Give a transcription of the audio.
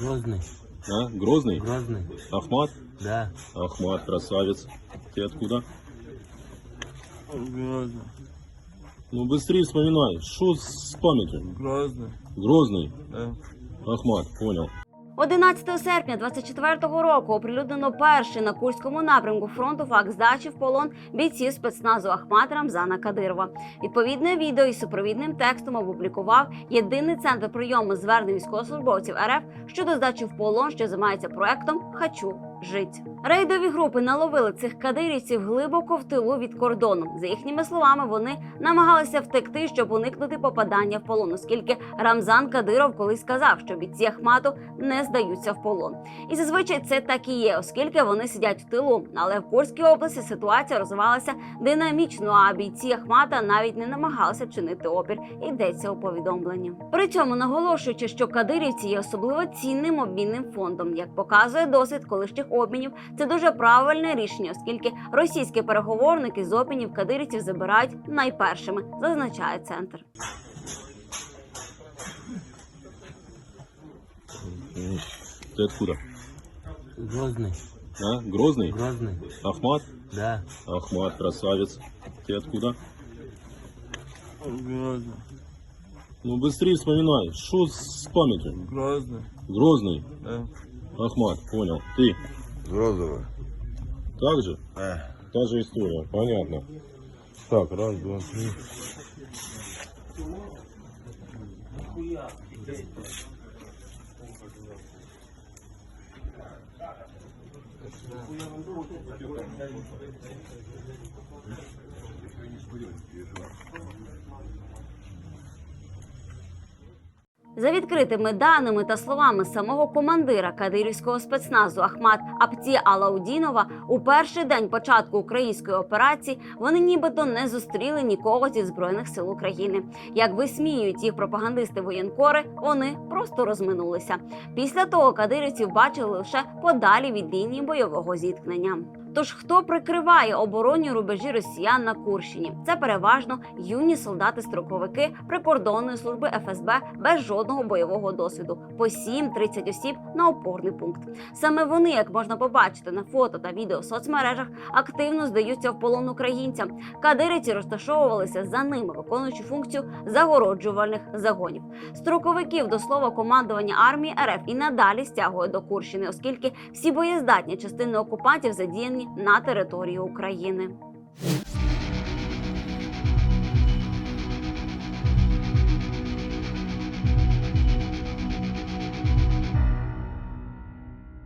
Грозный. А? Грозный? Грозный. Ахмат? Да. Ахмат, красавец. Ты откуда? Грозный. Ну быстрее вспоминай. Что с памятью? Грозный. Грозный. Да. Ахмат, понял. 11 серпня 24-го року оприлюднено перший на Курському напрямку фронту факт здачі в полон бійців спецназу Ахмат Рамзана Кадирова. Відповідне відео із супровідним текстом опублікував єдиний центр прийому звернень військовослужбовців РФ щодо здачі в полон, що займається проектом Хачу жить. Рейдові групи наловили цих кадирівців глибоко в тилу від кордону. За їхніми словами, вони намагалися втекти, щоб уникнути попадання в полон, оскільки Рамзан Кадиров колись сказав, що бійці Ахмату не здаються в полон. І зазвичай це так і є, оскільки вони сидять в тилу. Але в Курській області ситуація розвивалася динамічно. А бійці Ахмата навіть не намагалися чинити опір. Йдеться у повідомленні. При цьому наголошуючи, що кадирівці є особливо цінним обмінним фондом, як показує досвід колишніх обмінів, це дуже правильне рішення, оскільки російські переговорники з обмінів кадирівців забирають найпершими, зазначає центр. М, Ты откуда? Грозный. А? Грозный? Грозный. Ахмат? Да. Ахмат, красавец. Ты откуда? Грозный. Ну быстрее вспоминай. Что с памятью? Грозный. Грозный. Да. Ахмат, понял. Ты Грозово. так же? Э. Та же история, понятно. Так, раз, два, три. За відкритими даними та словами самого командира кадирівського спецназу Ахмат Апті Алаудінова, у перший день початку української операції вони нібито не зустріли нікого зі збройних сил України. Як висміюють їх пропагандисти воєнкори, вони просто розминулися. Після того кадирівців бачили лише подалі від лінії бойового зіткнення. Тож хто прикриває оборонні рубежі росіян на Курщині? Це переважно юні солдати-строковики прикордонної служби ФСБ без жодного бойового досвіду, по 7-30 осіб на опорний пункт. Саме вони, як можна побачити на фото та відео в соцмережах, активно здаються в полон українцям. Кадирівці розташовувалися за ними, виконуючи функцію загороджувальних загонів. Строковиків до слова командування армії РФ і надалі стягує до Курщини, оскільки всі боєздатні частини окупантів задіяні на територію України.